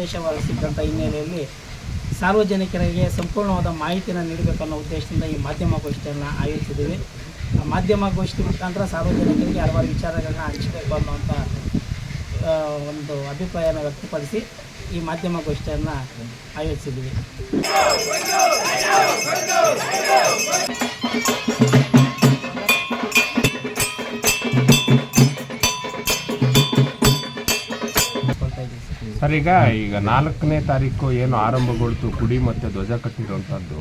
ಆದೇಶ ಹೊರಡಿಸಿದ್ದಂಥ ಹಿನ್ನೆಲೆಯಲ್ಲಿ ಸಾರ್ವಜನಿಕರಿಗೆ ಸಂಪೂರ್ಣವಾದ ಮಾಹಿತಿಯನ್ನು ನೀಡಬೇಕನ್ನೋ ಉದ್ದೇಶದಿಂದ ಈ ಮಾಧ್ಯಮ ಗೋಷ್ಠಿಯನ್ನು ಆಯೋಜಿಸಿದ್ದೀವಿ. ಆ ಮಾಧ್ಯಮ ಗೋಷ್ಠಿ ಮುಖಾಂತರ ಸಾರ್ವಜನಿಕರಿಗೆ ಹಲವಾರು ವಿಚಾರಗಳನ್ನ ಹಂಚಬೇಕು ಅನ್ನುವಂಥ ಒಂದು ಅಭಿಪ್ರಾಯನ ವ್ಯಕ್ತಪಡಿಸಿ ಈ ಮಾಧ್ಯಮ ಗೋಷ್ಠಿಯನ್ನು ಆಯೋಜಿಸಿದ್ದೀವಿ. ಸರ್ ಈಗ ಈಗ ನಾಲ್ಕನೇ ತಾರೀಕು ಏನು ಆರಂಭಗೊಳ್ತು ಕುಡಿ ಮತ್ತೆ ಧ್ವಜ ಕಟ್ಟಿರುವಂತದ್ದು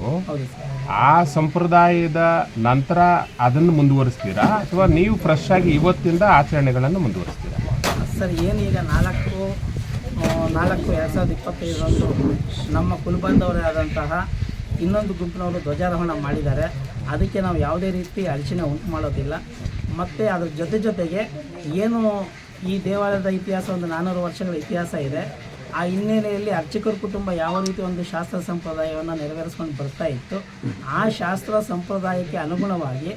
ಆ ಸಂಪ್ರದಾಯದ ನಂತರ ಅದನ್ನು ಮುಂದುವರಿಸ್ತೀರಾ? ಅಥವಾ ನೀವು ಫ್ರೆಶ್ ಆಗಿ ಇವತ್ತಿಂದ ಆಚರಣೆಗಳನ್ನು ಮುಂದುವರಿಸ್ತೀರಾ? ಸರ್ ಏನು ಈಗ ನಾಲ್ಕು ನಾಲ್ಕು ಎರಡು ಸಾವಿರದ ಇಪ್ಪತ್ತೈದರಂದು ನಮ್ಮ ಕುಲಬಂಧವರೇ ಆದಂತಹ ಇನ್ನೊಂದು ಗುಂಪಿನವರು ಧ್ವಜಾರೋಹಣ ಮಾಡಿದ್ದಾರೆ. ಅದಕ್ಕೆ ನಾವು ಯಾವುದೇ ರೀತಿ ಅಡಚಣೆ ಉಂಟು ಮಾಡೋದಿಲ್ಲ. ಮತ್ತು ಅದ್ರ ಜೊತೆ ಜೊತೆಗೆ ಏನು ಈ ದೇವಾಲಯದ ಇತಿಹಾಸ ಒಂದು ನಾನ್ನೂರು ವರ್ಷಗಳ ಇತಿಹಾಸ ಇದೆ. ಆ ಹಿನ್ನೆಲೆಯಲ್ಲಿ ಅರ್ಚಕರ ಕುಟುಂಬ ಯಾವ ರೀತಿ ಒಂದು ಶಾಸ್ತ್ರ ಸಂಪ್ರದಾಯವನ್ನು ನೆರವೇರಿಸ್ಕೊಂಡು ಬರ್ತಾ ಇತ್ತು, ಆ ಶಾಸ್ತ್ರ ಸಂಪ್ರದಾಯಕ್ಕೆ ಅನುಗುಣವಾಗಿ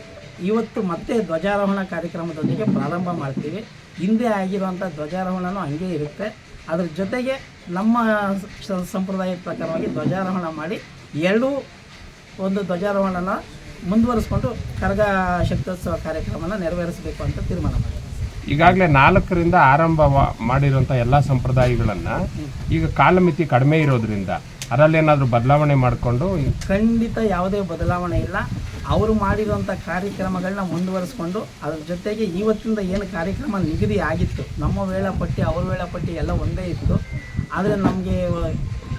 ಇವತ್ತು ಮತ್ತೆ ಧ್ವಜಾರೋಹಣ ಕಾರ್ಯಕ್ರಮದೊಂದಿಗೆ ಪ್ರಾರಂಭ ಮಾಡ್ತೀವಿ. ಹಿಂದೆ ಆಗಿರುವಂಥ ಧ್ವಜಾರೋಹಣನೂ ಹಂಗೆ ಇರುತ್ತೆ. ಅದ್ರ ಜೊತೆಗೆ ನಮ್ಮ ಸಂಪ್ರದಾಯದ ಪ್ರಕಾರವಾಗಿ ಧ್ವಜಾರೋಹಣ ಮಾಡಿ ಎರಡೂ ಒಂದು ಧ್ವಜಾರೋಹಣನ ಮುಂದುವರಿಸ್ಕೊಂಡು ಕರಗ ಶಕ್ತೋತ್ಸವ ಕಾರ್ಯಕ್ರಮನ ನೆರವೇರಿಸಬೇಕು ಅಂತ ತೀರ್ಮಾನ ಮಾಡಿದ್ದೀವಿ ಈಗಾಗಲೇ ನಾಲ್ಕರಿಂದ ಆರಂಭ ಮಾಡಿರುವಂಥ ಎಲ್ಲ ಸಂಪ್ರದಾಯಗಳನ್ನು ಈಗ ಕಾಲಮಿತಿ ಕಡಿಮೆ ಇರೋದ್ರಿಂದ ಅದರಲ್ಲೇನಾದರೂ ಬದಲಾವಣೆ ಮಾಡಿಕೊಂಡು ಖಂಡಿತ ಯಾವುದೇ ಬದಲಾವಣೆ ಇಲ್ಲ. ಅವರು ಮಾಡಿರುವಂಥ ಕಾರ್ಯಕ್ರಮಗಳನ್ನ ಮುಂದುವರಿಸ್ಕೊಂಡು ಅದ್ರ ಜೊತೆಗೆ ಇವತ್ತಿಂದ ಏನು ಕಾರ್ಯಕ್ರಮ ನಿಗದಿ ಆಗಿತ್ತು ನಮ್ಮ ವೇಳಾಪಟ್ಟಿ ಅವ್ರ ವೇಳಾಪಟ್ಟಿ ಎಲ್ಲ ಒಂದೇ ಇತ್ತು. ಆದರೆ ನಮಗೆ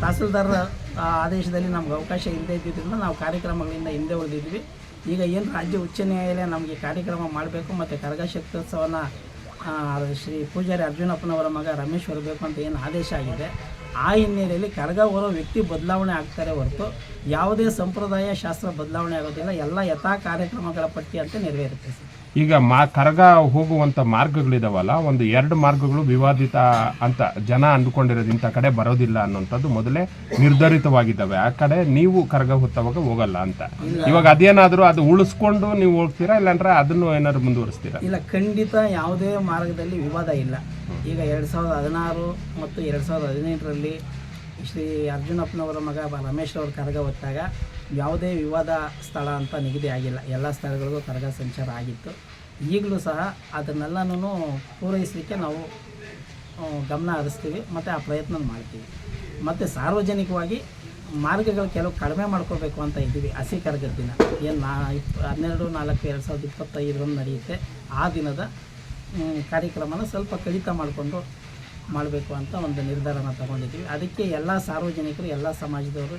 ತಹಸೀಲ್ದಾರ್ ಆ, ಆದೇಶದಲ್ಲಿ ನಮ್ಗೆ ಅವಕಾಶ ಇಲ್ಲದೇ ಇದ್ದಿದ್ದರಿಂದ ನಾವು ಕಾರ್ಯಕ್ರಮಗಳಿಂದ ಹಿಂದೆ ಉಳಿದಿದ್ವಿ. ಈಗ ಏನು ರಾಜ್ಯ ಉಚ್ಚ ನ್ಯಾಯಾಲಯ ನಮಗೆ ಕಾರ್ಯಕ್ರಮ ಮಾಡಬೇಕು ಮತ್ತು ಕರಗ ಶಕ್ತೋತ್ಸವನ ಶ್ರೀ ಪೂಜಾರಿ ಅರ್ಜುನಪ್ಪನವರ ಮಗ ರಮೇಶ್ ಬರಬೇಕು ಅಂತ ಏನು ಆದೇಶ ಆಗಿದೆ, ಆ ಹಿನ್ನೆಲೆಯಲ್ಲಿ ಕರಗ ಹೊರೋ ವ್ಯಕ್ತಿ ಬದಲಾವಣೆ ಆಗ್ತಾರೆ ಹೊರತು ಯಾವುದೇ ಸಂಪ್ರದಾಯ, ಶಾಸ್ತ್ರ ಬದಲಾವಣೆ ಆಗೋದಿಲ್ಲ. ಎಲ್ಲ ಯಥಾ ಕಾರ್ಯಕ್ರಮಗಳ ಪಟ್ಟಿ ಅಂತ ನೆರವೇರುತ್ತೆ. ಸರ್ ಈಗ ಮಾ ಕರಗ ಹೋಗುವಂಥ ಮಾರ್ಗಗಳಿದಾವಲ್ಲ ಒಂದು ಎರಡು ಮಾರ್ಗಗಳು ವಿವಾದಿತ ಅಂತ ಜನ ಅಂದ್ಕೊಂಡಿರೋದು ಇಂಥ ಕಡೆ ಬರೋದಿಲ್ಲ ಅನ್ನೋಂಥದ್ದು ಮೊದಲೇ ನಿರ್ಧರಿತವಾಗಿದ್ದಾವೆ. ಆ ಕಡೆ ನೀವು ಕರಗ ಹೊತ್ತವಾಗ ಹೋಗಲ್ಲ ಅಂತ. ಇವಾಗ ಅದೇನಾದರೂ ಅದು ಉಳಿಸ್ಕೊಂಡು ನೀವು ಹೋಗ್ತೀರಾ ಇಲ್ಲಾಂದ್ರೆ ಅದನ್ನು ಏನಾದ್ರು ಮುಂದುವರಿಸ್ತೀರಾ? ಇಲ್ಲ ಖಂಡಿತ ಯಾವುದೇ ಮಾರ್ಗದಲ್ಲಿ ವಿವಾದ ಇಲ್ಲ. ಈಗ ಎರಡು ಸಾವಿರದ ಹದಿನಾರು ಮತ್ತು ಎರಡು ಸಾವಿರದ ಹದಿನೆಂಟರಲ್ಲಿ ಶ್ರೀ ಅರ್ಜುನಪ್ಪನವರ ಮಗ ಬ- ರಮೇಶ್ ಅವ್ರ ಕರಗ ಹೊತ್ತಾಗ ಯಾವುದೇ ವಿವಾದ ಸ್ಥಳ ಅಂತ ನಿಗದಿ ಆಗಿಲ್ಲ. ಎಲ್ಲ ಸ್ಥಳಗಳಿಗೂ ಕರಗ ಸಂಚಾರ ಆಗಿತ್ತು. ಈಗಲೂ ಸಹ ಅದನ್ನೆಲ್ಲನೂ ಪೂರೈಸಲಿಕ್ಕೆ ನಾವು ಗಮನ ಹರಿಸ್ತೀವಿ, ಮತ್ತು ಆ ಪ್ರಯತ್ನ ಮಾಡ್ತೀವಿ. ಮತ್ತು ಸಾರ್ವಜನಿಕವಾಗಿ ಮಾರ್ಗಗಳು ಕೆಲವು ಕಡಿಮೆ ಮಾಡ್ಕೋಬೇಕು ಅಂತ ಇದ್ದೀವಿ. ಹಸಿ ಕರಗದ ದಿನ. ಏನು ನಾ, ಇಪ್ಪ, ಹನ್ನೆರಡು, ನಾಲ್ಕು, ಎರಡು ಸಾವಿರದ ಇಪ್ಪತ್ತೈದರಂದು ನಡೆಯುತ್ತೆ. ಆ ದಿನದ ಕಾರ್ಯಕ್ರಮನ ಸ್ವಲ್ಪ ಕಡಿತ ಮಾಡಿಕೊಂಡು ಮಾಡಬೇಕು ಅಂತ ಒಂದು ನಿರ್ಧಾರನ ತಗೊಂಡಿದ್ದೀವಿ. ಅದಕ್ಕೆ ಎಲ್ಲ ಸಾರ್ವಜನಿಕರು, ಎಲ್ಲ ಸಮಾಜದವರು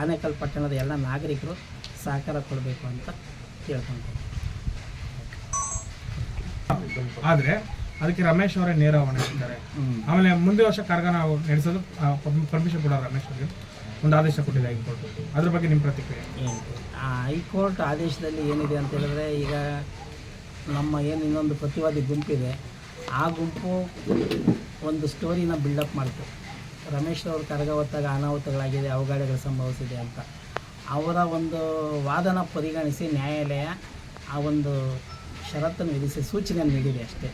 ಆನೇಕಲ್ ಪಟ್ಟಣದ ಎಲ್ಲ ನಾಗರಿಕರು ಸಹಕಾರ ಕೊಡಬೇಕು ಅಂತ ಕೇಳ್ಕೊಂಡು ಆದರೆ ಅದಕ್ಕೆ ರಮೇಶ್ ಅವರೇ ನೇರ ಹೊಣೆಸಿದ್ದಾರೆ. ಆಮೇಲೆ ಮುಂದೆ ವರ್ಷ ನಡೆಸಲು ನಡೆಸೋದು ಪರ್ಮಿಷನ್ ಕೊಡ ರಮೇಶ್ ಅವರಿಗೆ. ಒಂದು ಆದೇಶ ಕೊಟ್ಟಿದೆ ಹೈಕೋರ್ಟ್. ಅದ್ರ ಬಗ್ಗೆ ನಿಮ್ಮ ಪ್ರತಿಕ್ರಿಯೆ? ಹೈಕೋರ್ಟ್ ಆದೇಶದಲ್ಲಿ ಏನಿದೆ ಅಂತ ಹೇಳಿದ್ರೆ ಈಗ ನಮ್ಮ ಏನು ಇನ್ನೊಂದು ಪ್ರತಿವಾದಿ ಗುಂಪಿದೆ ಆ ಗುಂಪು ಒಂದು ಸ್ಟೋರಿನ ಬಿಲ್ಡಪ್ ಮಾಡ್ತು ರಮೇಶ್ ಅವರು ಕರಗ ಹೊತ್ತಾಗ ಅನಾಹುತಗಳಾಗಿದೆ, ಅವಘಡಗಳು ಸಂಭವಿಸಿದೆ ಅಂತ. ಅವರ ಒಂದು ವಾದನ ಪರಿಗಣಿಸಿ ನ್ಯಾಯಾಲಯ ಆ ಒಂದು ಷರತ್ತನ್ನು ವಿಧಿಸಿ ಸೂಚನೆಯನ್ನು ನೀಡಿದೆ ಅಷ್ಟೇ.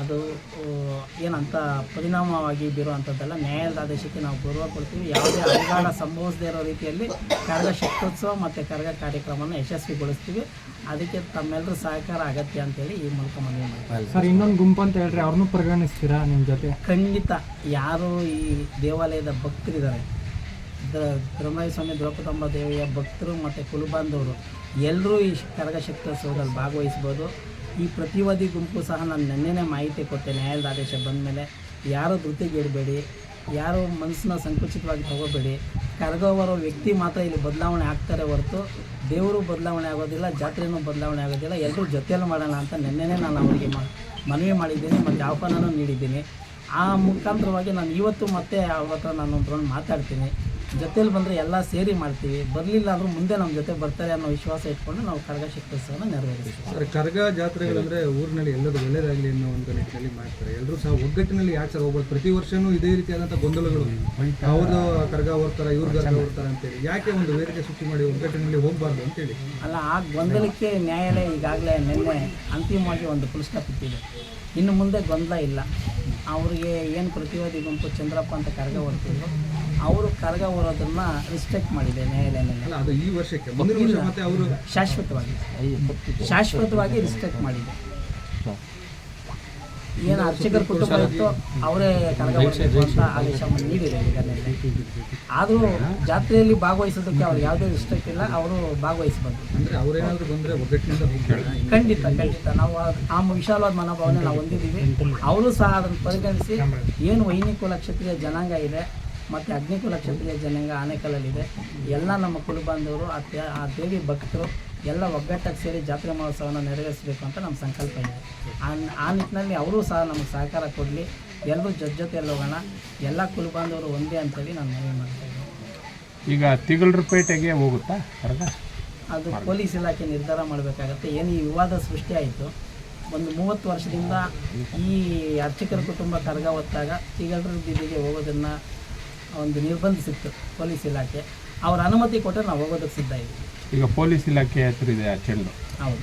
ಅದು ಏನಂತ ಪರಿಣಾಮವಾಗಿ ಬೀರುವಂಥದ್ದಲ್ಲ. ನ್ಯಾಯಾಲಯದ ಆದೇಶಕ್ಕೆ ನಾವು ಗೌರವ ಕೊಡ್ತೀವಿ. ಯಾವುದೇ ಅನುದಾನ ಸಂಭವಿಸದೇ ಇರೋ ರೀತಿಯಲ್ಲಿ ಕರಗ ಶಕ್ತೋತ್ಸವ ಮತ್ತು ಕರಗ ಕಾರ್ಯಕ್ರಮವನ್ನು ಯಶಸ್ವಿಗೊಳಿಸ್ತೀವಿ. ಅದಕ್ಕೆ ತಮ್ಮೆಲ್ಲರೂ ಸಹಕಾರ ಅಗತ್ಯ ಅಂತೇಳಿ ಈ ಮೂಲಕ ಮನವಿ ಮಾಡ್ತಾರೆ ಸರ್ ಇನ್ನೊಂದು ಗುಂಪು ಅಂತ ಹೇಳ್ರಿ ಅವ್ರನ್ನೂ ಪರಿಗಣಿಸ್ತೀರಾ ನಿಮ್ಮ ಜೊತೆ? ಖಂಡಿತ. ಯಾರು ಈ ದೇವಾಲಯದ ಭಕ್ತರಿದ್ದಾರೆ ದ- ಧರ್ಮರಾಯ ಸ್ವಾಮಿ ದ್ರೌಪದಮ್ಮ ದೇವಿಯ ಭಕ್ತರು ಮತ್ತು ಕುಲಬಾಂಧವರು ಎಲ್ಲರೂ ಈ ಕರಗ ಶಕ್ತೋತ್ಸವದಲ್ಲಿ ಭಾಗವಹಿಸ್ಬೋದು. ಈ ಪ್ರತಿವಾದಿ ಗುಂಪು ಸಹ ನಾನು ನೆನ್ನೆನೇ ಮಾಹಿತಿ ಕೊಟ್ಟೆ ನ್ಯಾಯಾಲಯದ ಆದೇಶ ಬಂದ ಮೇಲೆ ಯಾರು ಧೃತಿಗೆಡಬೇಡಿ ಯಾರು ಮನಸ್ಸನ್ನ ಸಂಕುಚಿತವಾಗಿ ತಗೋಬೇಡಿ. ಕರಗೋವರ ವ್ಯಕ್ತಿ ಮಾತ್ರ ಇಲ್ಲಿ ಬದಲಾವಣೆ ಆಗ್ತಾರೆ ಹೊರತು ದೇವರು ಬದಲಾವಣೆ ಆಗೋದಿಲ್ಲ, ಜಾತ್ರೆನೂ ಬದಲಾವಣೆ ಆಗೋದಿಲ್ಲ ಎಲ್ಲರೂ ಜೊತೆಯಲ್ಲಿ ಮಾಡೋಣ ಅಂತ ನಿನ್ನೆನೇ ನಾನು ಅವರಿಗೆ ಮನವಿ ಮಾಡಿದ್ದೀನಿ, ಮತ್ತು ಆಹ್ವಾನನೂ ನೀಡಿದ್ದೀನಿ. ಆ ಮುಖಾಂತರವಾಗಿ ನಾನು ಇವತ್ತು ಮತ್ತೆ ಅವ್ರ ಹತ್ರ ನಾನು ಒಂದು ಮಾತಾಡ್ತೀನಿ. ಜೊತೇಲಿ ಬಂದರೆ ಎಲ್ಲ ಸೇರಿ ಮಾಡ್ತೀವಿ. ಬರಲಿಲ್ಲ ಅಂದ್ರೆ ಮುಂದೆ ನಮ್ಮ ಜೊತೆ ಬರ್ತಾರೆ ಅನ್ನೋ ವಿಶ್ವಾಸ ಇಟ್ಕೊಂಡು ನಾವು ಕರಗ ಶಕ್ತಿಸ್ತವನ್ನು ನೆರವೇರಿಸ್ತೀವಿ. ಸರ್ ಕರ್ಗ ಜಾತ್ರೆಗಳಂದ್ರೆ ಊರಿನಲ್ಲಿ ಎಲ್ಲರೂ ಒಳ್ಳೆಯದಾಗಲಿ ಅನ್ನೋ ಒಂದು ನಿಟ್ಟಿನಲ್ಲಿ ಮಾಡ್ತಾರೆ. ಎಲ್ಲರೂ ಸಹ ಒಗ್ಗಟ್ಟಿನಲ್ಲಿ ಯಾಕೆ ಸರ್ ಹೋಗ್ಬೋದು? ಪ್ರತಿ ವರ್ಷವೂ ಇದೇ ರೀತಿಯಾದಂಥ ಗೊಂದಲಗಳು. ಅವ್ರದ್ದು ಕರ್ಗ ಹೋಗ್ತಾರೆ ಇವ್ರ ಕರ್ಗ ಹೋಗ್ತಾರೆ ಅಂತೇಳಿ. ಯಾಕೆ ಒಂದು ವೇದಿಕೆ ಸೃಷ್ಟಿ ಮಾಡಿ ಒಗ್ಗಟ್ಟಿನಲ್ಲಿ ಹೋಗಬಾರ್ದು ಅಂತೇಳಿ? ಅಲ್ಲ ಆ ಗೊಂದಲಕ್ಕೆ ನ್ಯಾಯಾಲಯ ಈಗಾಗಲೇ ನಿನ್ನೆ ಅಂತಿಮವಾಗಿ ಒಂದು ಪುರಸ್ಕಾರ ಸ್ಟಾಪ್ ಇಟ್ಟಿದೆ. ಇನ್ನು ಮುಂದೆ ಗೊಂದಲ ಇಲ್ಲ. ಅವರಿಗೆ ಏನು ಪ್ರತಿವಾದಿ ಗುಂಪು ಚಂದ್ರಪ್ಪ ಅಂತ ಕರಗ ಹೊರ್ತಿದ್ರು ಅವರು ಕರಗ ಬರೋದನ್ನ ರಿಸ್ಟ್ರಿಕ್ಟ್ ಮಾಡಿದೆ ನ್ಯಾಯಾಲಯದಲ್ಲಿ. ಅಲ್ಲ ಅದು ಈ ವರ್ಷಕ್ಕೆ ಮುಂದಿನ ವರ್ಷ ಮತ್ತೆ ಅವರು ಶಾಶ್ವತವಾಗಿ. ಶಾಶ್ವತವಾಗಿ ರಿಸ್ಟ್ರಿಕ್ಟ್ ಮಾಡಿದೆ. ಏನು ಅರ್ಚಕರ ಕುಟುಂಬ ಇತ್ತು ಅವರೇ ಕರಗ ಅಂತ ಆದೇಶವನ್ನು ನೀಡಿದೆ ಈಗ ಆದರೂ ಜಾತ್ರೆಯಲ್ಲಿ ಭಾಗವಹಿಸೋದಕ್ಕೆ ಅವ್ರು ಯಾವುದೇ ರಿಸ್ಟ್ರಿಕ್ಟ್ ಇಲ್ಲ ಅವರು ಭಾಗವಹಿಸಬಾರ್ದು ಖಂಡಿತ ಖಂಡಿತ. ನಾವು ಆ- ಆ ವಿಶಾಲವಾದ ಮನೋಭಾವನೆ ನಾವು ಹೊಂದಿದ್ದೀವಿ. ಅವರು ಸಹ ಅದನ್ನು ಪರಿಗಣಿಸಿ. ಏನು ವೈನಿಕುಲ ಕ್ಷತ್ರಿಯ ಜನಾಂಗ ಇದೆ ಮತ್ತು ಅಗ್ನಿಕುಲ ಕ್ಷತ್ರಿಯ ಜನಾಂಗ ಆನೆಕಲ್ಲಲ್ಲಿದೆ. ಎಲ್ಲ ನಮ್ಮ ಕುಲಬಾಂಧವರು ಆ ಆ ದೇವಿ ಭಕ್ತರು ಎಲ್ಲ ಒಗ್ಗಟ್ಟಾಗಿ ಸೇರಿ ಜಾತ್ರೆ ಮಹೋತ್ಸವನ ನೆರವೇರಿಸಬೇಕು ಅಂತ ನಮ್ಮ ಸಂಕಲ್ಪ ಇದೆ. ಆ ಆ ನಿಟ್ಟಿನಲ್ಲಿ ಅವರೂ ಸಹ ನಮಗೆ ಸಹಕಾರ ಕೊಡಲಿ. ಎಲ್ಲರೂ ಜೊತೆ ಜೊತೆಯಲ್ಲಿ ಹೋಗೋಣ. ಎಲ್ಲ ಕುಲಬಾಂಧವರು ಒಂದೇ ಅಂತೇಳಿ ನಾನು ಮನವಿ ಮಾಡ್ತಾ ಇದ್ದೀನಿ. ಈಗ ಹೋಗುತ್ತಾ? ಕರಗ ಅದು ಪೊಲೀಸ್ ಇಲಾಖೆ ನಿರ್ಧಾರ ಮಾಡಬೇಕಾಗತ್ತೆ. ಏನು ಈ ವಿವಾದ ಸೃಷ್ಟಿ ಆಯಿತು. ಒಂದು ಮೂವತ್ತು ವರ್ಷದಿಂದ ಈ ಅರ್ಚಕರ ಕುಟುಂಬ ಕರಗ ಹೊತ್ತಾಗ ತಿಗಳರು ಬೀದಿಗೆ ಹೋಗೋದನ್ನು ಒಂದು ನಿರ್ಬಂಧಿಸಿತ್ತು ಪೊಲೀಸ್ ಇಲಾಖೆ. ಅವರ ಅನುಮತಿ ಕೊಟ್ಟರೆ ನಾವು ಹೋಗೋದಕ್ಕೆ ಸಿದ್ಧ ಇದ್ದೀವಿ. ಈಗ ಪೊಲೀಸ್ ಇಲಾಖೆ ಹೆಸರಿದೆ ಇದೆ ಆ ಚೆಂಡು ಹೌದು.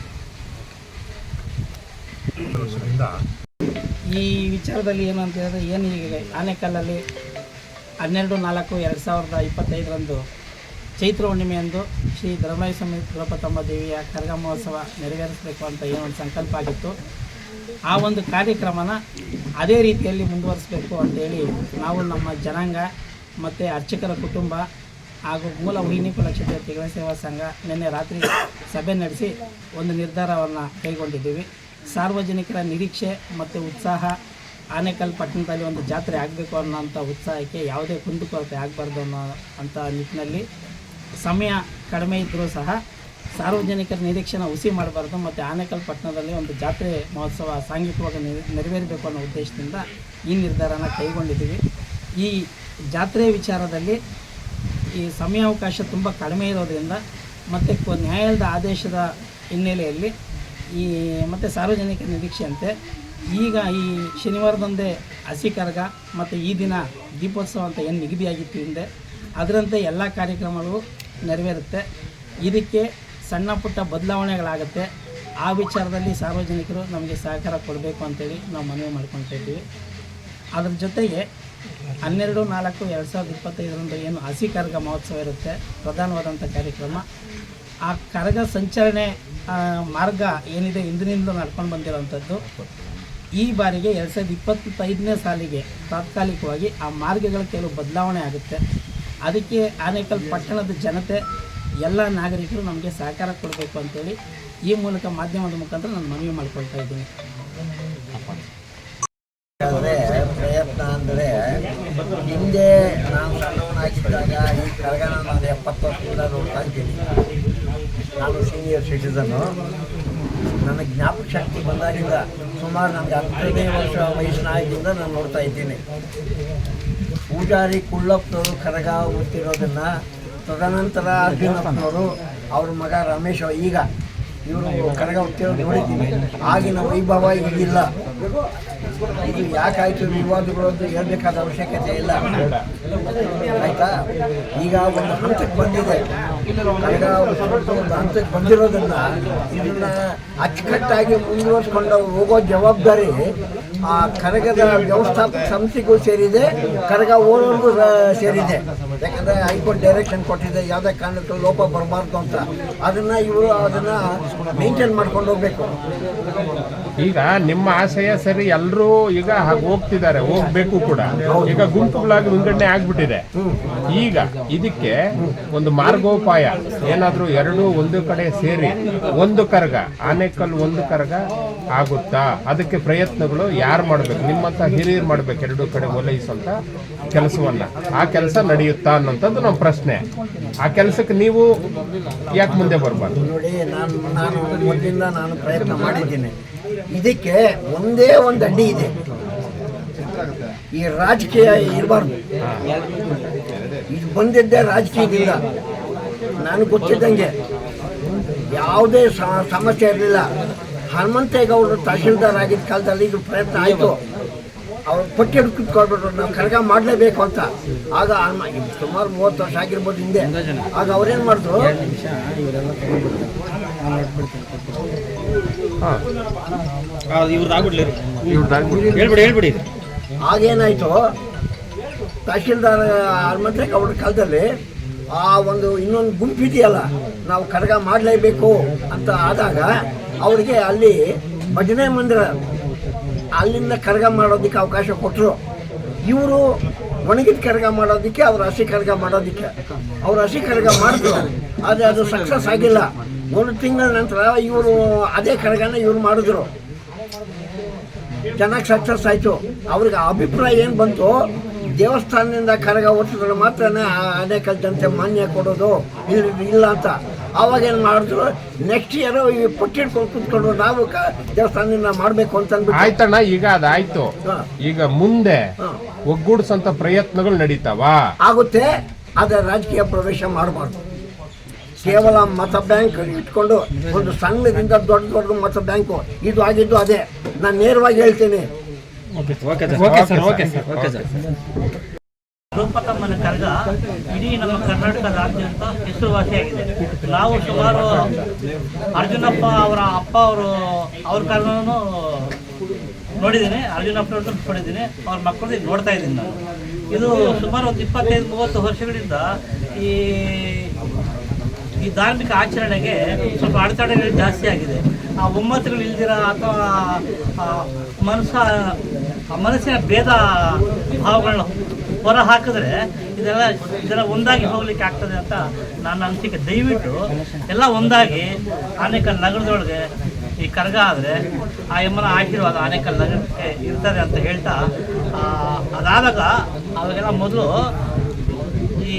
ಈ ವಿಚಾರದಲ್ಲಿ ಏನು ಅಂತ ಹೇಳಿದ್ರೆ ಏನು ಈಗ ಆನೆಕಲ್ಲಲ್ಲಿ ಹನ್ನೆರಡು ನಾಲ್ಕು ಎರಡು ಸಾವಿರದ ಇಪ್ಪತ್ತೈದರಂದು ಚೈತ್ರ ಹುಣ್ಣಿಮೆಯಂದು ಶ್ರೀ ಧರ್ಮರಾಯ ಸ್ವಾಮಿ ಕುಲಪತಮ್ಮ ದೇವಿಯ ಕರಗ ಮಹೋತ್ಸವ ನೆರವೇರಿಸಬೇಕು ಅಂತ ಏನೋ ಒಂದು ಸಂಕಲ್ಪ ಆಗಿತ್ತು. ಆ ಒಂದು ಕಾರ್ಯಕ್ರಮನ ಅದೇ ರೀತಿಯಲ್ಲಿ ಮುಂದುವರಿಸಬೇಕು ಅಂತೇಳಿ ನಾವು ನಮ್ಮ ಜನಾಂಗ ಮತ್ತು ಅರ್ಚಕರ ಕುಟುಂಬ ಹಾಗೂ ಮೂಲ ವೈನಿಕುಲ ಕ್ಷೇತ್ರ ಸೇವಾ ಸಂಘ ನಿನ್ನೆ ರಾತ್ರಿ ಸಭೆ ನಡೆಸಿ ಒಂದು ನಿರ್ಧಾರವನ್ನು ಕೈಗೊಂಡಿದ್ದೀವಿ. ಸಾರ್ವಜನಿಕರ ನಿರೀಕ್ಷೆ ಮತ್ತು ಉತ್ಸಾಹ, ಆನೇಕಲ್ ಪಟ್ಟಣದಲ್ಲಿ ಒಂದು ಜಾತ್ರೆ ಆಗಬೇಕು ಅನ್ನೋಂಥ ಉತ್ಸಾಹಕ್ಕೆ ಯಾವುದೇ ಕುಂದುಕೊರತೆ ಆಗಬಾರ್ದು ಅನ್ನೋ ಅಂಥ ನಿಟ್ಟಿನಲ್ಲಿ ಸಮಯ ಕಡಿಮೆ ಇದ್ದರೂ ಸಹ ಸಾರ್ವಜನಿಕರ ನಿರೀಕ್ಷೆನ ಹುಸಿ ಮಾಡಬಾರ್ದು ಮತ್ತು ಆನೇಕಲ್ ಪಟ್ಟಣದಲ್ಲಿ ಒಂದು ಜಾತ್ರೆ ಮಹೋತ್ಸವ ಸಾಂಘಿಕವಾಗಿ ನೆರ- ನೆರವೇರಬೇಕು ಅನ್ನೋ ಉದ್ದೇಶದಿಂದ ಈ ನಿರ್ಧಾರನ ಕೈಗೊಂಡಿದ್ದೀವಿ. ಈ ಜಾತ್ರೆ ವಿಚಾರದಲ್ಲಿ ಈ ಸಮಯಾವಕಾಶ ತುಂಬ ಕಡಿಮೆ ಇರೋದ್ರಿಂದ ಮತ್ತು ನ್ಯಾಯಾಲಯದ ಆದೇಶದ ಹಿನ್ನೆಲೆಯಲ್ಲಿ ಈ ಮತ್ತು ಸಾರ್ವಜನಿಕ ನಿರೀಕ್ಷೆಯಂತೆ ಈಗ ಈ ಶನಿವಾರದಂದೇ ಹಸಿ ಕರಗ ಮತ್ತು ಈ ದಿನ ದೀಪೋತ್ಸವ ಅಂತ ಏನು ನಿಗದಿಯಾಗಿತ್ತು ಹಿಂದೆ, ಅದರಂತೆ ಎಲ್ಲ ಕಾರ್ಯಕ್ರಮಗಳು ನೆರವೇರುತ್ತೆ. ಇದಕ್ಕೆ ಸಣ್ಣ ಪುಟ್ಟ ಬದಲಾವಣೆಗಳಾಗುತ್ತೆ. ಆ ವಿಚಾರದಲ್ಲಿ ಸಾರ್ವಜನಿಕರು ನಮಗೆ ಸಹಕಾರ ಕೊಡಬೇಕು ಅಂತೇಳಿ ನಾವು ಮನವಿ ಮಾಡ್ಕೊಳ್ತಾ ಇದ್ದೀವಿ. ಅದ್ರ ಜೊತೆಗೆ ಹನ್ನೆರಡು, ನಾಲ್ಕು, ಎರಡು ಸಾವಿರದ ಇಪ್ಪತ್ತೈದರಂದು ಏನು ಹಸಿ ಕರಗ ಮಹೋತ್ಸವ ಇರುತ್ತೆ, ಪ್ರಧಾನವಾದಂಥ ಕಾರ್ಯಕ್ರಮ. ಆ ಕರಗ ಸಂಚರಣೆ ಮಾರ್ಗ ಏನಿದೆ ಇಂದಿನಿಂದ ನಡ್ಕೊಂಡು ಬಂದಿರೋವಂಥದ್ದು. ಈ ಬಾರಿಗೆ ಎರಡು ಸಾವಿರದ ಇಪ್ಪತ್ತೈದನೇ ಸಾಲಿಗೆ ತಾತ್ಕಾಲಿಕವಾಗಿ ಆ ಮಾರ್ಗಗಳ ಕೆಲವು ಬದಲಾವಣೆ ಆಗುತ್ತೆ. ಅದಕ್ಕೆ ಆನೇಕಲ್ ಪಟ್ಟಣದ ಜನತೆ, ಎಲ್ಲ ನಾಗರಿಕರು ನಮಗೆ ಸಹಕಾರ ಕೊಡಬೇಕು ಅಂತೇಳಿ ಈ ಮೂಲಕ ಮಾಧ್ಯಮದ ಮುಖಾಂತರ ನಾನು ಮನವಿ ಮಾಡ್ಕೊಳ್ತಾ ಇದ್ದೀನಿ ಆದರೆ ಪ್ರಯತ್ನ ಅಂದರೆ ಹಿಂದೆ ನಾನು ಸಣ್ಣವನಾಗಿದ್ದಾಗ ಈ ಕರಗನ ನಾನು ಎಪ್ಪತ್ತು ವರ್ಷದಿಂದ ನೋಡ್ತಾ ಇದ್ದೀನಿ ನಾನು ಸೀನಿಯರ್ ಸಿಟಿಸನ್ನು ನನ್ನ ಜ್ಞಾಪಕ ಶಕ್ತಿ ಬಂದಾಗಿಂದ ಸುಮಾರು ನನಗೆ ಹತ್ತನೇ ವರ್ಷ ವಯಸ್ಸಿನಾಗಿಂದ ನಾನು ನೋಡ್ತಾ ಇದ್ದೀನಿ. ಪೂಜಾರಿ ಕುಳ್ಳಪ್ಪನವರು ಕರಗ ಹುಟ್ಟಿರೋದನ್ನು ತದನಂತರ ಅರ್ಜುನಪ್ಪನವರು, ಅವ್ರ ಮಗ ರಮೇಶ್ ಈಗ ಇವರು ಕರಗ ಹುಟ್ಟಿರೋದು ನೋಡಿದ್ದೀನಿ. ಆಗಿನ ವೈಭವ ಈಗಿಲ್ಲ. ಇದು ಯಾಕಾಯಿತು ವಿವಾದಗಳು ಅಂತ ಹೇಳಬೇಕಾದ ಅವಶ್ಯಕತೆ ಇಲ್ಲ. ಆಯ್ತಾ? ಈಗ ಒಂದು ಹಂತಕ್ಕೆ ಬಂದಿದೆ. ಕರಗ ಒಂದು ಹಂತಕ್ಕೆ ಬಂದಿರೋದನ್ನ ಇದನ್ನ ಅಚ್ಚುಕಟ್ಟಾಗಿ ಮುಂದುವರ್ಸ್ಕೊಂಡು ಹೋಗೋ ಜವಾಬ್ದಾರಿ ಆ ಕರಗದ ವ್ಯವಸ್ಥಾಪಕ ಸಮಿತಿಗೂ ಸೇರಿದೆ, ಕರಗ ಓನರ್ಗೂ ಸೇರಿದೆ. ಯಾಕಂದರೆ ಹೈಕೋರ್ಟ್ ಡೈರೆಕ್ಷನ್ ಕೊಟ್ಟಿದೆ, ಯಾವುದೇ ಕಾರಣಕ್ಕೂ ಲೋಪ ಬರಬಾರ್ದು ಅಂತ. ಅದನ್ನು ಇವರು ಅದನ್ನು ಮೇಂಟೈನ್ ಮಾಡ್ಕೊಂಡು ಹೋಗಬೇಕು. ಈಗ ನಿಮ್ಮ ಆಶಯ ಸರಿ ಎಲ್ಲರೂ ಈಗ ಹಾಗೆ ಹೋಗ್ತಿದ್ದಾರೆ, ಹೋಗ್ಬೇಕು ಕೂಡ. ಈಗ ಗುಂಪುಗಳಾಗಿ ವಿಂಗಡಣೆ ಆಗ್ಬಿಟ್ಟಿದೆ. ಈಗ ಇದಕ್ಕೆ ಒಂದು ಮಾರ್ಗೋಪಾಯ, ಏನಾದರೂ ಎರಡು ಒಂದು ಕಡೆ ಸೇರಿ ಒಂದು ಕರಗ ಆನೆಕಲ್ ಒಂದು ಕರಗ ಆಗುತ್ತಾ? ಅದಕ್ಕೆ ಪ್ರಯತ್ನಗಳು ಯಾರು ಮಾಡ್ಬೇಕು? ನಿಮ್ಮಂತ ಹಿರಿಯರು ಮಾಡ್ಬೇಕು ಎರಡು ಕಡೆ ಓಲೈಸುವಂತ ಕೆಲಸವನ್ನ. ಆ ಕೆಲಸ ನಡೆಯುತ್ತಾ ಅನ್ನೋಂಥದ್ದು ನಮ್ಮ ಪ್ರಶ್ನೆ. ಆ ಕೆಲಸಕ್ಕೆ ನೀವು ಯಾಕೆ ಮುಂದೆ ಬರಬಾರ್ದು? ನೋಡಿ ನಾನು ನಾನು ನಾನು ಪ್ರಯತ್ನ ಮಾಡಿದ್ದೀನಿ. ಇದಕ್ಕೆ ಒಂದೇ ಒಂದು ಅಡ್ಡಿ ಇದೆ. ಈ ರಾಜಕೀಯ ಇರಬಾರ್ದು. ಇದು ಬಂದಿದ್ದೆ ರಾಜಕೀಯದಿಂದ. ನನಗೆ ಗೊತ್ತಿದ್ದಂಗೆ ಯಾವುದೇ ಸಮಸ್ಯೆ ಇರಲಿಲ್ಲ. ಹನುಮಂತೇಗೌಡರು ತಹಶೀಲ್ದಾರ್ ಆಗಿದ್ದ ಕಾಲದಲ್ಲಿ ಇದು ಪ್ರಯತ್ನ ಆಯಿತು. ಅವ್ರು ಪಟ್ಟಿ ಹಿಡ್ದು ಕುತ್ಕೊಳ್ಬಿಟ್ರು ನಾವು ಕರಗ ಮಾಡಲೇಬೇಕು ಅಂತ. ಆಗ ಸುಮಾರು ಮೂವತ್ತು ವರ್ಷ ಆಗಿರ್ಬೋದು ಹಿಂದೆ. ಆಗ ಅವ್ರೇನು ಮಾಡಿದ್ರು? ಆಗೇನಾಯಿತು ತಹಶೀಲ್ದಾರ್ ಹನುಮಂತೇಗೌಡರ ಕಾಲದಲ್ಲಿ ಆ ಒಂದು ಇನ್ನೊಂದು ಗುಂಪಿದೆಯಲ್ಲ ನಾವು ಕರಗ ಮಾಡಲೇಬೇಕು ಅಂತ ಆದಾಗ ಅವರಿಗೆ ಅಲ್ಲಿ ಭಜನೆ ಮಂದಿರ ಅಲ್ಲಿಂದ ಕರಗ ಮಾಡೋದಕ್ಕೆ ಅವಕಾಶ ಕೊಟ್ಟರು ಇವರು ಒಣಗಿದ ಕರಗ ಮಾಡೋದಕ್ಕೆ, ಅವ್ರು ಹಸಿ ಕರಗ ಮಾಡೋದಕ್ಕೆ. ಅವ್ರು ಹಸಿ ಕರಗ ಮಾಡಿದ್ರು, ಆದರೆ ಅದು ಸಕ್ಸಸ್ ಆಗಿಲ್ಲ. ಒಂದು ತಿಂಗಳ ನಂತರ ಇವರು ಅದೇ ಕರಗನ ಇವ್ರು ಮಾಡಿದ್ರು. ಚೆನ್ನಾಗಿ ಸಕ್ಸಸ್ ಆಯಿತು. ಅವ್ರಿಗೆ ಅಭಿಪ್ರಾಯ ಏನು ಬಂತು, ದೇವಸ್ಥಾನದಿಂದ ಕರಗ ಓಡಿಸಿದ್ರೆ ಮಾತ್ರ ಅನೇಕ ಜನತೆ ಮಾನ್ಯ ಕೊಡೋದು ಇಲ್ಲ ಇಲ್ಲ ಅಂತ. ಅವಾಗ ಏನು ಮಾಡಿದ್ರು ನೆಕ್ಸ್ಟ್ ಇಯರ್ ಈ ಪುಟ್ಟಿಟ್ಕೊಂಡು ಕುತ್ಕೊಂಡು ನಾವು ಕ ದೇವಸ್ಥಾನದಿಂದ ಮಾಡಬೇಕು ಅಂತ ಅಂದ್ಬಿಟ್ಟು. ಆಯ್ತಣ್ಣ ಈಗ ಅದಾಯ್ತು ಹಾ. ಈಗ ಮುಂದೆ ಒಗ್ಗೂಡಿಸಂತ ಪ್ರಯತ್ನಗಳು ನಡೀತಾವ? ಆಗುತ್ತೆ ಆದರೆ ರಾಜಕೀಯ ಪ್ರವೇಶ ಮಾಡಬಾರ್ದು. ಕೇವಲ ಮತ ಬ್ಯಾಂಕ್ ಇಟ್ಕೊಂಡು ಒಂದು ಸಣ್ಣದಿಂದ ದೊಡ್ಡ ದೊಡ್ಡ ಮತ ಬ್ಯಾಂಕು ಇದು ಆಗಿದ್ದು ಅದೇ. ನಾನು ನೇರವಾಗಿ ಹೇಳ್ತೀನಿ. ರೂಪಕಮ್ಮನ ಕರ್ಗ ಇಡೀ ನಮ್ಮ ಕರ್ನಾಟಕ ರಾಜ್ಯಾದ್ಯಂತ ಹೆಸರುವಾಸಿಯಾಗಿದೆ. ನಾವು ಸುಮಾರು ಅರ್ಜುನಪ್ಪ ಅವರ ಅಪ್ಪ ಅವರು, ಅವ್ರ ಕರ್ಗನೂ ನೋಡಿದ್ದೀನಿ. ಅರ್ಜುನಪ್ಪನವ್ರದ್ದು ನೋಡಿದ್ದೀನಿ. ಅವ್ರ ಮಕ್ಕಳದ್ದು ನೋಡ್ತಾ ಇದ್ದೀನಿ ನಾನು. ಇದು ಸುಮಾರು ಒಂದು ಇಪ್ಪತ್ತೈದು, ಮೂವತ್ತು ವರ್ಷಗಳಿಂದ ಈ ಈ ಧಾರ್ಮಿಕ ಆಚರಣೆಗೆ ಸ್ವಲ್ಪ ಅಡೆತಡೆಗಳು ಜಾಸ್ತಿ ಆಗಿದೆ. ಆ ಒಮ್ಮತಗಳು ಇಲ್ದಿರ ಅಥವಾ ಮನಸ್ಸ ಮನಸ್ಸಿನ ಭೇದ ಭಾವಗಳನ್ನ ಹೊರ ಹಾಕಿದ್ರೆ ಇದೆಲ್ಲ ಇದೆಲ್ಲ ಒಂದಾಗಿ ಹೋಗ್ಲಿಕ್ಕೆ ಆಗ್ತದೆ ಅಂತ ನನ್ನ ಅನಿಸಿಕೆ. ದಯವಿಟ್ಟು ಎಲ್ಲ ಒಂದಾಗಿ ಆನೇಕಲ್ ನಗರದೊಳಗೆ ಈ ಕರ್ಗ ಆದರೆ ಆ ಯಮ್ಮನ ಆಶೀರ್ವಾದ ಆನೇಕಲ್ ನಗರಕ್ಕೆ ಇರ್ತದೆ ಅಂತ ಹೇಳ್ತಾ ಅದಾದಾಗ ಅವಾಗೆಲ್ಲ ಮೊದಲು ಈ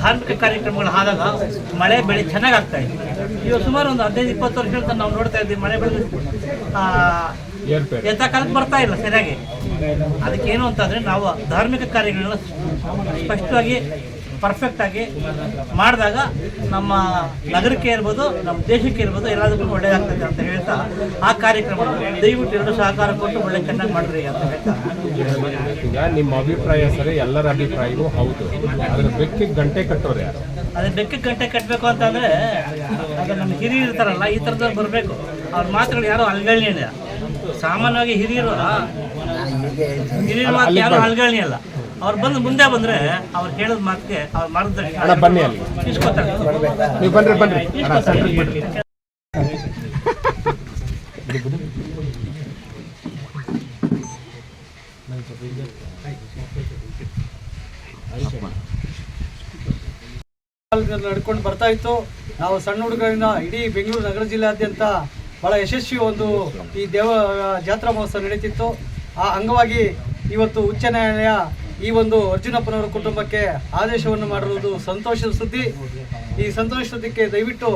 ಧಾರ್ಮಿಕ ಕಾರ್ಯಕ್ರಮಗಳು ಆದಾಗ ಮಳೆ ಬೆಳೆ ಚೆನ್ನಾಗಿ ಆಗ್ತಾ ಇತ್ತು. ಇವಾಗ ಸುಮಾರು ಒಂದು ಹದಿನೈದು ಇಪ್ಪತ್ತು ವರ್ಷಗಳ ನಾವು ನೋಡ್ತಾ ಇದ್ದೀವಿ ಮಳೆ ಬೆಳೆ ಎತ್ತ ಕಾಲಕ್ಕೆ ಬರ್ತಾ ಇಲ್ಲ ಸರಿಯಾಗಿ. ಅದಕ್ಕೇನು ಅಂತಂದರೆ ನಾವು ಧಾರ್ಮಿಕ ಕಾರ್ಯಗಳನ್ನ ಸ್ಪಷ್ಟವಾಗಿ ಪರ್ಫೆಕ್ಟಾಗಿ ಮಾಡಿದಾಗ ನಮ್ಮ ನಗರಕ್ಕೆ ಇರ್ಬೋದು ನಮ್ಮ ದೇಶಕ್ಕೆ ಇರ್ಬೋದು ಎಲ್ಲದಕ್ಕೂ ಒಳ್ಳೆಯದಾಗ್ತದೆ ಅಂತ ಹೇಳ್ತಾ ಆ ಕಾರ್ಯಕ್ರಮ ದಯವಿಟ್ಟು ಎರಡು ಸಹಕಾರ ಕೊಟ್ಟು ಒಳ್ಳೆ ಚೆನ್ನಾಗಿ ಮಾಡ್ರಿ ಅಂತ ಹೇಳ್ತಾ. ಈಗ ನಿಮ್ಮ ಅಭಿಪ್ರಾಯ ಸರಿ ಎಲ್ಲರ ಅಭಿಪ್ರಾಯವೂ ಹೌದು. ಆದರೆ ಬೆಕ್ಕಿಗೆ ಗಂಟೆ ಕಟ್ಟೋರು ಯಾರು? ಅದೇ ಬೆಕ್ಕಕ್ಕೆ ಗಂಟೆ ಕಟ್ಟಬೇಕು ಅಂತಂದ್ರೆ ಅದು ನಮ್ಮ ಹಿರಿಯರು ಇರ್ತಾರಲ್ಲ ಈ ಥರದವ್ರು ಬರಬೇಕು. ಅವ್ರ ಮಾತುಗಳು ಯಾರು ಅಲ್ಗಳ್ನಿ ಇಲ್ಲ ಸಾಮಾನ್ಯವಾಗಿ ಹಿರಿಯರ ಮಾತು ಯಾರು ಅಲ್ಗಳ್ನಿ ಅಲ್ಲ. ಅವ್ರು ಬಂದು ಮುಂದೆ ಬಂದ್ರೆ ಅವ್ರು ಹೇಳಿದ ಮಾತಿಗೆ ಅವ್ರ ಅಣ್ಣ ಮಾರ್ಗದರ್ಶನ ಬನ್ನಿ ಅಲ್ಲಿ. ನೀವು ಬನ್ರಿ. ಬನ್ರಿ ನಡ್ಕೊಂಡು ಬರ್ತಾ ಇತ್ತು. ನಾವು ಸಣ್ಣ ಹುಡುಗರಿಂದ ಇಡೀ ಬೆಂಗಳೂರು ನಗರ ಜಿಲ್ಲೆಯಾದ್ಯಂತ ಬಹಳ ಯಶಸ್ವಿ ಒಂದು ಈ ದೇವ ಜಾತ್ರಾ ಮಹೋತ್ಸವ ನಡೀತಿತ್ತು. ಆ ಅಂಗವಾಗಿ ಇವತ್ತು ಉಚ್ಚ ನ್ಯಾಯಾಲಯ ಈ ಒಂದು ಅರ್ಜುನಪ್ಪನವರ ಕುಟುಂಬಕ್ಕೆ ಆದೇಶವನ್ನು ಮಾಡಿರುವುದು ಸಂತೋಷದ ಸುದ್ದಿ. ಈ ಸಂತೋಷ ಸುದ್ದಿಗೆ ದಯವಿಟ್ಟು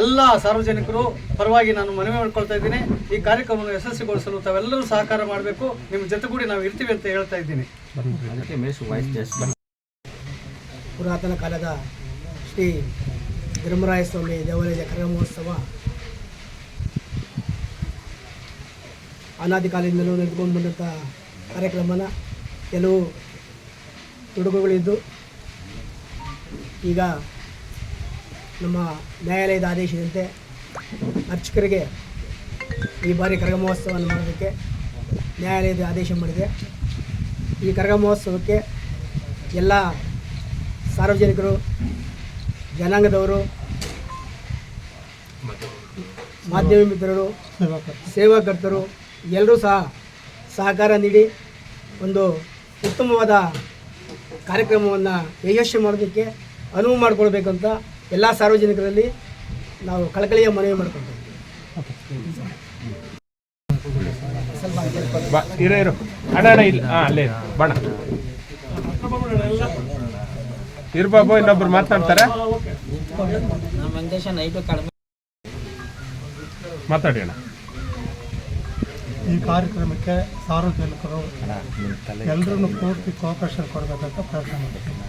ಎಲ್ಲ ಸಾರ್ವಜನಿಕರು ಪರವಾಗಿ ನಾನು ಮನವಿ ಮಾಡ್ಕೊಳ್ತಾ ಇದ್ದೀನಿ. ಈ ಕಾರ್ಯಕ್ರಮವನ್ನು ಯಶಸ್ವಿಗೊಳಿಸಲು ತಾವೆಲ್ಲರೂ ಸಹಕಾರ ಮಾಡಬೇಕು. ನಿಮ್ಮ ಜೊತೆಗೂಡಿ ನಾವು ಇರ್ತೀವಿ ಅಂತ ಹೇಳ್ತಾ ಇದ್ದೀನಿ. ಪುರಾತನ ಕಾಲದ ಶ್ರೀ ಧರ್ಮರಾಯ ಸ್ವಾಮಿ ದೇವಾಲಯದ ಕರಗ ಮಹೋತ್ಸವ ಅನಾದಿ ಕಾಲದಿಂದಲೂ ನಡೆದುಕೊಂಡು ಬಂದಂಥ ಕಾರ್ಯಕ್ರಮನ ಕೆಲವು ತೊಡಕುಗಳಿದ್ದು ಈಗ ನಮ್ಮ ನ್ಯಾಯಾಲಯದ ಆದೇಶದಂತೆ ಅರ್ಚಕರಿಗೆ ಈ ಬಾರಿ ಕರಗ ಮಹೋತ್ಸವವನ್ನು ಮಾಡೋದಕ್ಕೆ ನ್ಯಾಯಾಲಯದ ಆದೇಶ ಮಾಡಿದೆ. ಈ ಕರಗ ಮಹೋತ್ಸವಕ್ಕೆ ಎಲ್ಲ ಸಾರ್ವಜನಿಕರು, ಜನಾಂಗದವರು, ಮಾಧ್ಯಮ ಮಿತ್ರರು, ಸೇವಾಕರ್ತರು ಎಲ್ಲರೂ ಸಹ ಸಹಕಾರ ನೀಡಿ ಒಂದು ಉತ್ತಮವಾದ ಕಾರ್ಯಕ್ರಮವನ್ನು ಯಶಸ್ವಿ ಮಾಡೋದಕ್ಕೆ ಅನುವು ಮಾಡಿಕೊಳ್ಬೇಕಂತ ಎಲ್ಲ ಸಾರ್ವಜನಿಕರಲ್ಲಿ ನಾವು ಕಳಕಳಿಯ ಮನವಿ ಮಾಡ್ಕೊಳ್ತೇವೆ. ಇರೋ ಇರೋ. ಅಡ ಇಲ್ಲ. ಹಾಂ ಅಲ್ಲೇ ಬಣ ಇರ್ಬಾಬು ಇರು ಇನ್ನೊಬ್ರು ಮಾತಾಡ್ತಾರೆ? ಮಾತಾಡಿ ಅಣ್ಣ. ಈ ಕಾರ್ಯಕ್ರಮಕ್ಕೆ ಸಾರ್ವಜನಿಕರು ಎಲ್ಲರನ್ನು ಪೂರ್ತಿ ಕೋಪರೇಷನ್ ಕೊಡಬೇಕಂತ ಪ್ರಯತ್ನ ಮಾಡ್ತೀನಿ.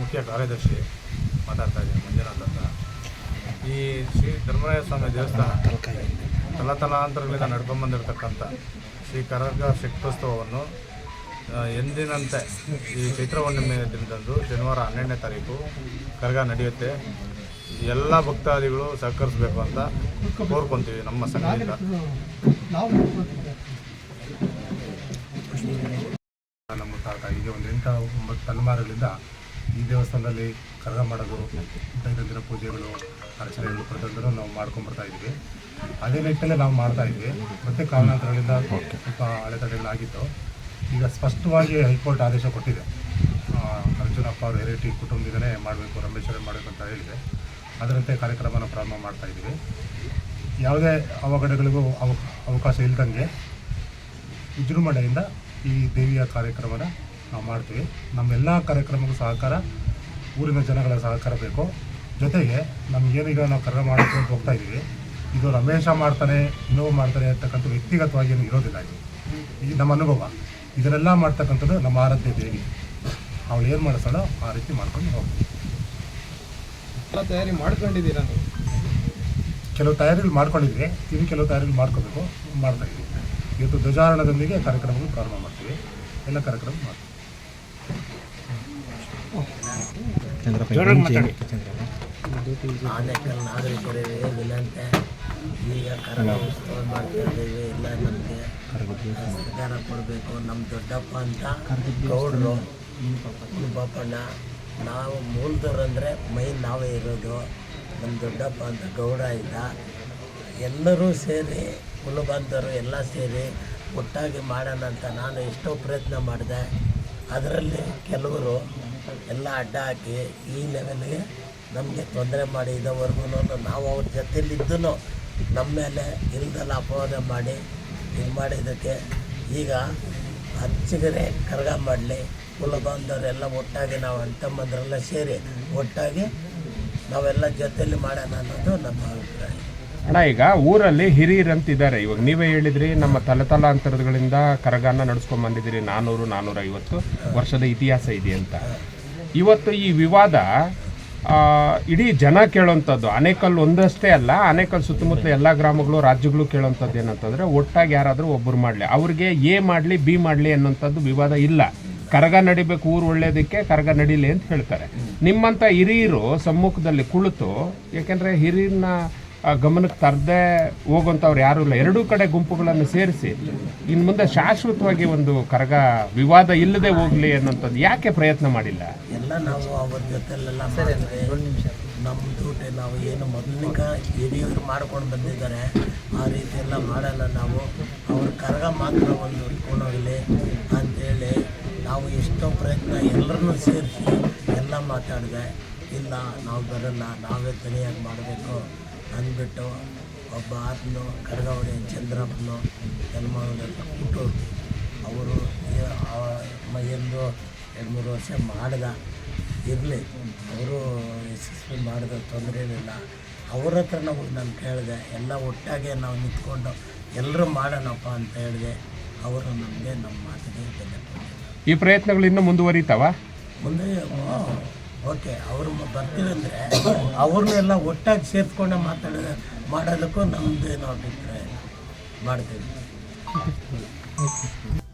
ಮುಖ್ಯ ಕಾರ್ಯದರ್ಶಿ ಮಾತಾಡ್ತಾ ಇದ್ದೀನಿ, ಮಂಜುನಾಥ್ ಅಂತ. ಈ ಶ್ರೀ ಧರ್ಮರಾಯ ಸ್ವಾಮಿ ದೇವಸ್ಥಾನ ತಲತಲಾಂತರಗಳಿಂದ ನಡ್ಕೊಂಬಂದಿರತಕ್ಕಂಥ ಶ್ರೀ ಕರಗ ಶಕ್ತೋತ್ಸವವನ್ನು ಎಂದಿನಂತೆ ಈ ಚೈತ್ರ ಹುಣ್ಣಿಮೆ ದಿನದಂದು ಶನಿವಾರ ಹನ್ನೆರಡನೇ ತಾರೀಕು ಕರಗ ನಡೆಯುತ್ತೆ. ಎಲ್ಲ ಭಕ್ತಾದಿಗಳು ಸಹಕರಿಸಬೇಕು ಅಂತ ಕೋರ್ಕೊಂತೀವಿ ನಮ್ಮ ಸಂಘದಿಂದ. ನಮ್ಮ ತಾತ ಈಗ ಒಂದು ಎಂಟು ಒಂಬತ್ತು ತಲೆಮಾರುಗಳಿಂದ ಈ ದೇವಸ್ಥಾನದಲ್ಲಿ ಕರಗ ಮಾಡೋದು ದೈನಂದಿನ ಪೂಜೆಗಳು, ಅರ್ಚನೆಗಳು ಪ್ರತಿಯೊಂದನ್ನು ನಾವು ಮಾಡ್ಕೊಂಡ್ಬರ್ತಾ ಇದ್ವಿ ಅದೇ ನಿಟ್ಟಿನಲ್ಲಿ ನಾವು ಮಾಡ್ತಾ ಇದ್ವಿ ಮತ್ತೆ ಕಾರಣಾಂತರಗಳಿಂದ ಸ್ವಲ್ಪ ಅಡೆತಡೆಗಳಾಗಿತ್ತು ಈಗ ಸ್ಪಷ್ಟವಾಗಿ ಹೈಕೋರ್ಟ್ ಆದೇಶ ಕೊಟ್ಟಿದೆ. ಅರ್ಜುನಪ್ಪ ಅವರು ಹೆರಿಟಿ ಕುಟುಂಬದಿಂದನೇ ಮಾಡಬೇಕು ರಮೇಶ್ವರ ಮಾಡಬೇಕು ಅಂತ ಹೇಳಿದೆ. ಅದರಂತೆ ಕಾರ್ಯಕ್ರಮನ ಪ್ರಾರಂಭ ಮಾಡ್ತಾ ಇದ್ದೀವಿ. ಯಾವುದೇ ಅವಘಡಗಳಿಗೂ ಅವ, ಅವಕಾಶ ಇಲ್ದಂಗೆ ವಿಜೃಂಭಣೆಯಿಂದ ಈ ದೇವಿಯ ಕಾರ್ಯಕ್ರಮನ ನಾವು ಮಾಡ್ತೀವಿ. ನಮ್ಮೆಲ್ಲ ಕಾರ್ಯಕ್ರಮಕ್ಕೂ ಸಹಕಾರ, ಊರಿನ ಜನಗಳ ಸಹಕಾರ ಬೇಕು. ಜೊತೆಗೆ ನಮಗೇನೀಗ ನಾವು ಕರ್ಗ ಮಾಡ್ಕೊಂಡು ಹೋಗ್ತಾ ಇದ್ದೀವಿ. ಇದು ರಮೇಶ ಮಾಡ್ತಾನೆ ಇನ್ನೋವ ಮಾಡ್ತಾರೆ ಅಂತಕ್ಕಂಥ ವ್ಯಕ್ತಿಗತವಾಗಿ ಏನು ಇರೋದಿಲ್ಲ ಇದು. ಈ ನಮ್ಮ ಅನುಭವ. ಇದನ್ನೆಲ್ಲ ಮಾಡ್ತಕ್ಕಂಥದ್ದು ನಮ್ಮ ಆರಾಧ್ಯ ದೇವಿ. ಅವಳು ಏನು ಮಾಡಿಸ್ತಾಳೋ ಆ ರೀತಿ ಮಾಡ್ಕೊಂಡು ಹೋಗ್ತೀವಿ ಎಲ್ಲ ತಯಾರಿ ಮಾಡ್ಕೊಂಡಿದ್ದೀರಾ ನೀವು ಕೆಲವು ತಯಾರಿಗಳು ಮಾಡ್ಕೊಂಡಿದ್ವಿ ಇನ್ನು ಕೆಲವು ತಯಾರಿಗಳು ಮಾಡ್ಕೋಬೇಕು ಮಾಡ್ತಾ ಇದ್ದೀವಿ ಇವತ್ತು ಧ್ವಜಾರೋಹಣದೊಂದಿಗೆ ಕಾರ್ಯಕ್ರಮಗಳು ಪ್ರಾರಂಭ ಮಾಡ್ತೀವಿ ಎಲ್ಲ ಕಾರ್ಯಕ್ರಮ ಮಾಡ್ತೀವಿ ಆನೇಕಲ್ ನಾಗರಿಕರಿಗೆ ವಿನಂತಿ ಈಗ ಕರಗ ಉತ್ಸವ ಮಾಡ್ತಾ ಇದ್ದೀವಿ ಇಲ್ಲ ನಮಗೆ ಸಹಕಾರ ಕೊಡಬೇಕು ನಮ್ಮ ದೊಡ್ಡಪ್ಪ ಅಂತ ಗೌಡ್ರು ಬಾಪಣ್ಣ ನಾವು ಮೂಲದವ್ರು ಅಂದರೆ ಮೈ ನಾವೇ ಇರೋದು. ನಮ್ಮ ದೊಡ್ಡಪ್ಪ ಅಂತ ಗೌಡ ಇದ್ದ. ಎಲ್ಲರೂ ಸೇರಿ, ಕುಲಬಂಧರು ಎಲ್ಲ ಸೇರಿ ಒಟ್ಟಾಗಿ ಮಾಡೋಣ ಅಂತ ನಾನು ಎಷ್ಟೋ ಪ್ರಯತ್ನ ಮಾಡಿದೆ. ಅದರಲ್ಲಿ ಕೆಲವರು ಎಲ್ಲ ಅಡ್ಡ ಹಾಕಿ ಈ ಲೆವೆಲ್ಗೆ ನಮಗೆ ತೊಂದರೆ ಮಾಡಿ ಇದುವರೆಗೂ ನಾವು ಅವ್ರ ಜೊತೆಲಿದ್ದು ನಮ್ಮ ಮೇಲೆ ಇಲ್ದಲ್ಲ ಅಪವಾದ ಮಾಡಿ, ಇದು ಮಾಡಿದ್ದಕ್ಕೆ ಈಗ ಹಚ್ಚಿಗರೆ ಕರಗ ಮಾಡಲಿ. ಕುಲ ಬಾಂಧವರೆಲ್ಲ ಒಟ್ಟಾಗಿ ನಾವು ಅಣ್ತಮ್ಮಂದ್ರೆಲ್ಲ ಸೇರಿ ಒಟ್ಟಾಗಿ ನಾವೆಲ್ಲ ಜೊತೆಯಲ್ಲಿ ಮಾಡೋಣ ಅನ್ನೋದು ನಮ್ಮ ಅಭಿಪ್ರಾಯ. ಅಣ್ಣ, ಈಗ ಊರಲ್ಲಿ ಹಿರಿಯರಂತಿದ್ದಾರೆ. ಇವಾಗ ನೀವೇ ಹೇಳಿದ್ರಿ, ನಮ್ಮ ತಲೆತಲಾಂತರಗಳಿಂದ ಕರಗಾನ ನಡ್ಸ್ಕೊಂಡ್ ಬಂದಿದ್ದೀರಿ. ನಾನ್ನೂರು ನಾನ್ನೂರ ಐವತ್ತು ವರ್ಷದ ಇತಿಹಾಸ ಇದೆ ಅಂತ. ಇವತ್ತು ಈ ವಿವಾದ ಇಡೀ ಜನ ಕೇಳೋಂಥದ್ದು ಅನೇಕಲ್ ಒಂದಷ್ಟೇ ಅಲ್ಲ ಅನೇಕಲ್ ಸುತ್ತಮುತ್ತ ಎಲ್ಲ ಗ್ರಾಮಗಳು, ರಾಜ್ಯಗಳು ಕೇಳೋಂಥದ್ದು ಏನಂತಂದ್ರೆ, ಒಟ್ಟಾಗಿ ಯಾರಾದರೂ ಒಬ್ಬರು ಮಾಡಲಿ. ಅವ್ರಿಗೆ ಎ ಮಾಡಲಿ, ಬಿ ಮಾಡಲಿ ಅನ್ನೋಂಥದ್ದು ವಿವಾದ ಇಲ್ಲ. ಕರಗ ನಡಿಬೇಕು ಊರು ಒಳ್ಳೇದಕ್ಕೆ ಕರಗ ನಡೀಲಿ ಅಂತ ಹೇಳ್ತಾರೆ. ನಿಮ್ಮಂಥ ಹಿರಿಯರು ಸಮ್ಮುಖದಲ್ಲಿ ಕುಳಿತು ಯಾಕೆಂದರೆ ಹಿರಿಯರನ್ನ ಆ, ಗಮನಕ್ಕೆ ತರದೆ ಹೋಗುವಂಥವ್ರು ಯಾರೂ ಇಲ್ಲ. ಎರಡೂ ಕಡೆ ಗುಂಪುಗಳನ್ನು ಸೇರಿಸಿ ಇನ್ನು ಮುಂದೆ ಶಾಶ್ವತವಾಗಿ ಒಂದು ಕರಗ ವಿವಾದ ಇಲ್ಲದೆ ಹೋಗಲಿ ಅನ್ನೋಂಥದ್ದು ಯಾಕೆ ಪ್ರಯತ್ನ ಮಾಡಿಲ್ಲ? ಎಲ್ಲ ನಾವು ಅವ್ರ ಜೊತೆಲೆಲ್ಲ ನಿಮಿಷ ನಮ್ಮ ನಾವು ಏನು ಮೊದಲಿಗ ಹಿರಿಯರು ಮಾಡ್ಕೊಂಡು ಬಂದಿದ್ದಾರೆ ಆ ರೀತಿ ಎಲ್ಲ ಮಾಡಲ್ಲ ನಾವು. ಅವ್ರ ಕರಗ ಮಾತ್ರ ಒಂದು ಉಟ್ಕೊಂಡೋಗಲಿ ಅಂಥೇಳಿ ನಾವು ಎಷ್ಟೋ ಪ್ರಯತ್ನ ಎಲ್ಲರನ್ನೂ ಸೇರಿಸಿ ಎಲ್ಲ ಮಾತಾಡಿದೆ. ಇಲ್ಲ, ನಾವು ಬರಲ್ಲ, ನಾವೇ ತನಿಯಾಗಿ ಮಾಡಬೇಕು ಅಂದ್ಬಿಟ್ಟು ಒಬ್ಬ ಆತನು ಕರಗವಡೆ ಚಂದ್ರಪ್ಪನು ಜನ್ಮದಲ್ಲಿ ಕೊಟ್ಟು ಅವರು ಎಂದು ಎರಡು ಮೂರು ವರ್ಷ ಮಾಡಿದ. ಇರಲಿ, ಅವರು ಯಶಸ್ವಿ ಮಾಡಿದ ತೊಂದರೆ ಏನಿಲ್ಲ ಅವ್ರ ಹತ್ರ ನಾವು ನಾನು ಕೇಳಿದೆ, ಎಲ್ಲ ಒಟ್ಟಾಗೆ ನಾವು ನಿಂತ್ಕೊಂಡು ಎಲ್ಲರೂ ಮಾಡೋಣಪ್ಪ ಅಂತ ಹೇಳಿದೆ. ಅವರು ನಮಗೆ ನಮ್ಮ ಮಾತಿಗೆ ಬೆಲೆ ಈ ಪ್ರಯತ್ನಗಳು ಇನ್ನೂ ಮುಂದುವರಿತಾವ? ಮುಂದೆ ಓಕೆ. ಅವರು ಬರ್ತೀವಿ ಅಂದರೆ ಅವ್ರನ್ನೆಲ್ಲ ಒಟ್ಟಾಗಿ ಸೇರಿಸ್ಕೊಂಡು ಮಾತಾಡ, ಮಾಡೋದಕ್ಕೂ ನಮ್ಮದೇನೋ ಅಭಿಪ್ರಾಯ ಮಾಡ್ತೀವಿ.